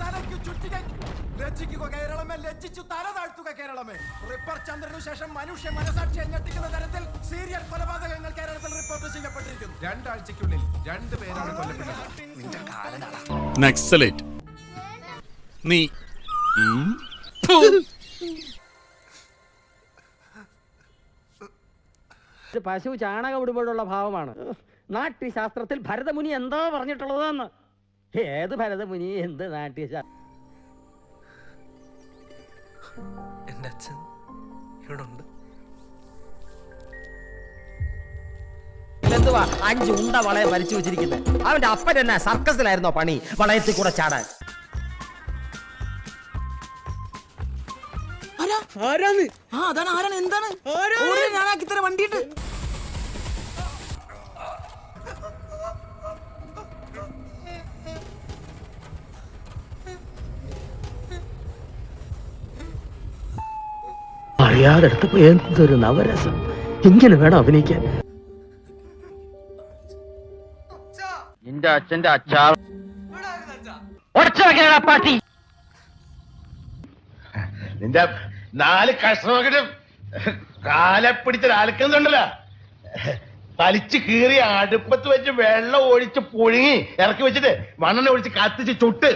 തലയ്ക്ക് ചുറ്റിക ലജ്ജിക്കുക കേരളമേ ലജ്ജിച്ചു തല താഴ്ത്തുക കേരളമേ. റിപ്പർ ചന്ദ്രനു ശേഷം മനുഷ്യ മനസാക്ഷിയെ ഞെട്ടിക്കുന്ന തരത്തിൽ സീരിയൽ കൊലപാതകങ്ങൾ കേരളത്തിൽ റിപ്പോർട്ട് ചെയ്യപ്പെട്ടിരിക്കുന്നു. രണ്ടാഴ്ചക്കുള്ളിൽ രണ്ട് പേരാണ് കൊല്ലപ്പെട്ടത്. നക്സലേറ്റ് നീ പശു ചാണകം ഇടുമ്പോഴുള്ള ഭാവമാണ്. നാട്യശാസ്ത്രത്തിൽ ഭരതമുനി എന്താ പറഞ്ഞിട്ടുള്ളതെന്ന്. ഏത് ഭരതമുനി എന്ത് നാട്യശാസ്ത്രം എന്റെ അച്ഛൻ ഇവിടെ ഉണ്ട് എന്തുവാ അഞ്ച് ഉണ്ട വളയെ വലിച്ചു വെച്ചിരിക്കുന്നത് അവന്റെ അപ്പൻ തന്നെ സർക്കസിലായിരുന്നോ പണി? വളയത്തിൽ കൂടെ ചാടാൻ. ആരാന്ന്? ആ അതാണ് ആരാണ്? എന്താണ്? ഓടി അറിയാതെടുത്തപ്പോ എന്തൊരു നവരസം. ഇങ്ങനെ വേണം അഭിനയിക്കാൻ? നിന്റെ അച്ഛന്റെ അച്ചാ ഒച്ച പാട്ടി. നിന്റെ നാല് കഷ്ണമകനും കാലെ പിടിച്ച അലക്കുന്നുണ്ടല്ലോ തലിച്ച് കീറി അടുപ്പത്ത് വെച്ച് വെള്ളം ഒഴിച്ച് പുഴുങ്ങി ഇറക്കി വെച്ചിട്ട് മണ്ണെണ്ണ ഒഴിച്ച് കത്തിച്ച് ചുട്ട്.